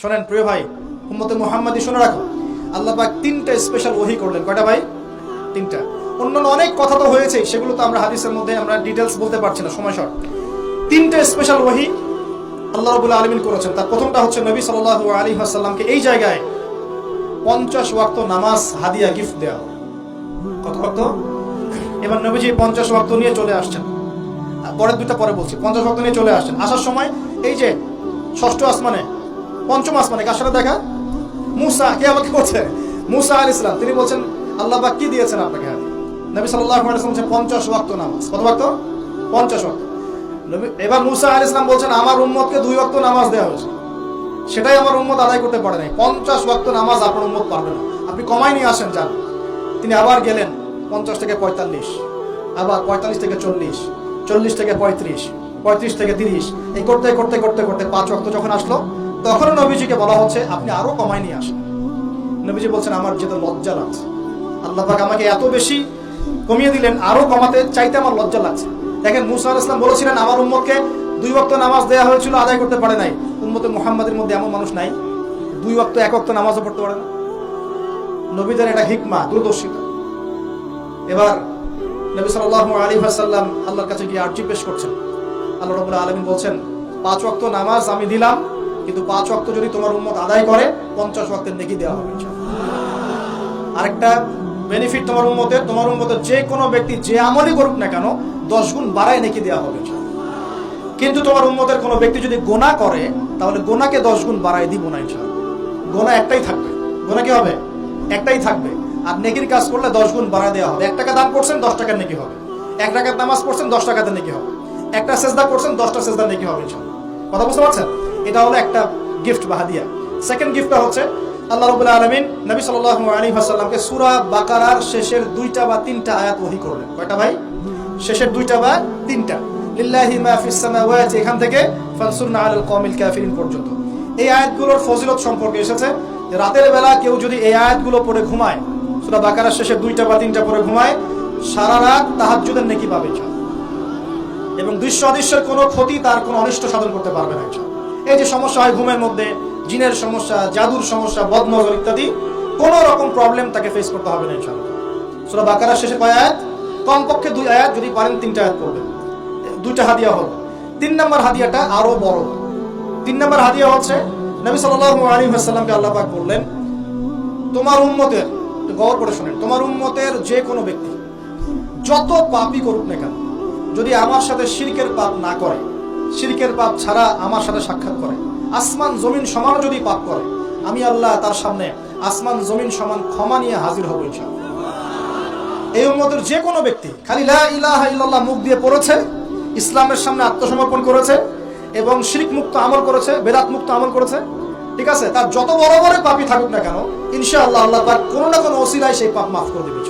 শোনেন প্রিয় ভাই, উম্মতে মুহাম্মাদি শুনে রাখো। আল্লাহ পাক তিনটা স্পেশাল ওহি করলেন। কয়টা ভাই? তিনটা। অন্যান্য অনেক কথা তো হয়েছে, সেগুলো তো আমরা হাদিসের মধ্যে আমরা ডিটেলস বলতে পারছি না, সময় শর্ট তিনটা স্পেশাল ওহি আল্লাহ রবুল্লা আলমিন করেছেন। তার প্রথমটা হচ্ছে নবী সাল্লাহ আলী আসাল্লামকে এই জায়গায় পঞ্চাশ ওয়াক্ত নামাজ, হাদিয়া গিফট দেওয়া কত ওয়াক্ত? এবার নবীজি পঞ্চাশ ওয়াক্ত নিয়ে চলে আসছেন। পরের দুইটা পরে বলছি, পঞ্চাশ ওয়াক্ত নিয়ে চলে আসছেন। আসার সময় এই যে ষষ্ঠ আসমানে পঞ্চম আসমানে কার সাথে দেখা? মুসা, কে আমাকে করছে মুসা আল ইসলাম তিনি বলছেন, আল্লাহ পাক কি দিয়েছেন আপনাকে? নবী সাল্লাহ বলছেন, পঞ্চাশ ওয়াক্ত নামাজ। কত ওয়াক্ত? পঞ্চাশ ওয়াক্ত। এবার মুসা আল ইসলাম বলছেন, আমার উম্মতকে দুই ওয়াক্ত নামাজ দেওয়া হয়েছে। সেটাই আমার উম্মত আদায় করতে পারে নাই। পঞ্চাশ ওয়াক্ত নামাজ আপনার উম্মত পারবে না। আপনি কমাই নিয়ে আসেন, যান। তিনি আবার গেলেন, পঞ্চাশ থেকে পঁয়তাল্লিশ। আবার পঁয়তাল্লিশ থেকে চল্লিশ। চল্লিশ থেকে পঁয়ত্রিশ। পঁয়ত্রিশ থেকে তিরিশ। এই করতে করতে করতে করতে পাঁচ ওয়াক্ত যখন আসলো তখন নবীজিকে বলা হচ্ছে, আপনি আরও কমাই নিয়ে আসেন। নবীজি বলছেন, আমার যেতে লজ্জা লাগছে। আল্লাহ পাক আমাকে এত বেশি কমিয়ে দিলেন, আরও কমাতে চাইতে আমার লজ্জা লাগছে। দেখেন, মুসা আলাইহিস সালাম বলেছিলেন, আমার উম্মতকে দুই ওয়াক্ত নামাজ দেওয়া হয়েছিল, আদায় করতে পারে নাই। উম্মতে মুহাম্মাদের মধ্যে এমন মানুষ নাই। দুই ওয়াক্ত এক ওয়াক্ত নামাজও পড়তে পারে না। নবীদের এটা হিকমা, দূরদর্শিতা। এবার নবী সাল্লাল্লাহু আলাইহি ওয়াসাল্লাম আল্লাহর কাছে গিয়ে আর্জি পেশ করছেন। আল্লাহ রাব্বুল আলামিন বলছেন, পাঁচ ওয়াক্ত নামাজ আমি দিলাম কিন্তু পাঁচ ওয়াক্ত যদি তোমার উম্মত আদায় করে, পঞ্চাশ ওয়াক্তের নেকি দেওয়া হবে আরেকটা বেনিফিট তোমার উম্মতের তোমার উম্মতের যে কোনো ব্যক্তি যে আমলই করুক না কেন, দশ গুণ বাড়ায় নেকি দেওয়া হবে কিন্তু তোমার উম্মতের কোনো ব্যক্তি যদি গোনা করে, তাহলে গোনাকে দশ গুণ বাড়ায় দিব না, ইনশাআল্লাহ। গোনা একটাই থাকবে। গোনা কি হবে? একটাই থাকবে। আর নেকির কাজ করলে দশ গুণ বাড়ায় দেওয়া হবে। এক টাকা দান করছেন, দশ টাকার নেকি হবে। এক টাকার নামাজ পড়ছেন, দশ টাকাতে নেকি হবে। একটা সেজদা করছেন, দশটা সেজদা নেকি হবে, ইনশাআল্লাহ। কথা বুঝতে পারছেন? এটা হলো একটা গিফট বা হাদিয়া। সেকেন্ড গিফটটা হচ্ছে আল্লাহ রবুল্লাহ আলমিন নবী সাল্লাহ আলী হাসাল্লামকে সুরা বাকারার শেষের দুইটা বা তিনটা আয়াত ওহি করলেন। কয়টা ভাই? শেষের দুইটা বা তিনটা। লিল্লাহি এখান থেকে পর্যন্ত। এই আয়াতগুলোর ফজিলত সম্পর্কে এসেছে রাতের বেলা কেউ যদি এই আয়াতগুলো পড়ে ঘুমায়, সূরা বাকারার শেষে দুইটা বা তিনটা পড়ে ঘুমায়, সারা রাত তাহাজ্জুদের নেকি পাবে। এবং দৃশ্য অদৃশ্যের কোনো ক্ষতি তার কোনো অনিষ্ট সাধন করতে পারবে না। এই যে সমস্যা হয় ঘুমের মধ্যে, জিনের সমস্যা, জাদুর সমস্যা, বদনজর ইত্যাদি, কোনো রকম প্রবলেম তাকে ফেস করতে হবে না ইনশাআল্লাহ। সূরা বাকারার শেষে কয় আয়াত? কমপক্ষে দুই আয়াত, যদি পারেন তিনটা আয়াত পড়বেন। দুইটা হাদিয়া হলো। তিন নম্বর হাদিয়াটা আরও বড়। তিন নম্বর হাদিয়া হচ্ছে, নবী সাল্লাল্লাহু আলাইহি আল্লাহ পাক বললেন, তোমার উম্মতের গৌর করে শুনেন, তোমার উম্মতের যে কোনো ব্যক্তি, যত পাপই করুক না কেন, যদি আমার সাথে শিরকের পাপ না করে শিরকের পাপ ছাড়া আমার সাথে সাক্ষাৎ করে। আসমান জমিন সমান যদি পাপ করে, আমি আল্লাহ তার সামনে আসমান জমিন সমান ক্ষমা নিয়ে হাজির হব এই উম্মতের যে কোনো ব্যক্তি খালি লা মুখ দিয়ে পড়েছে, ইসলামের সামনে আত্মসমর্পণ করেছে এবং শিরিক মুক্ত আমল করেছে, বেদাত মুক্ত আমল করেছে, ঠিক আছে? তার যত বড় বড় পাপই থাকুক না কেন, ইনশাআল্লাহ আল্লাহ পাক কোনো না কোনো অসিলায় সেই পাপ মাফ করে দেবে।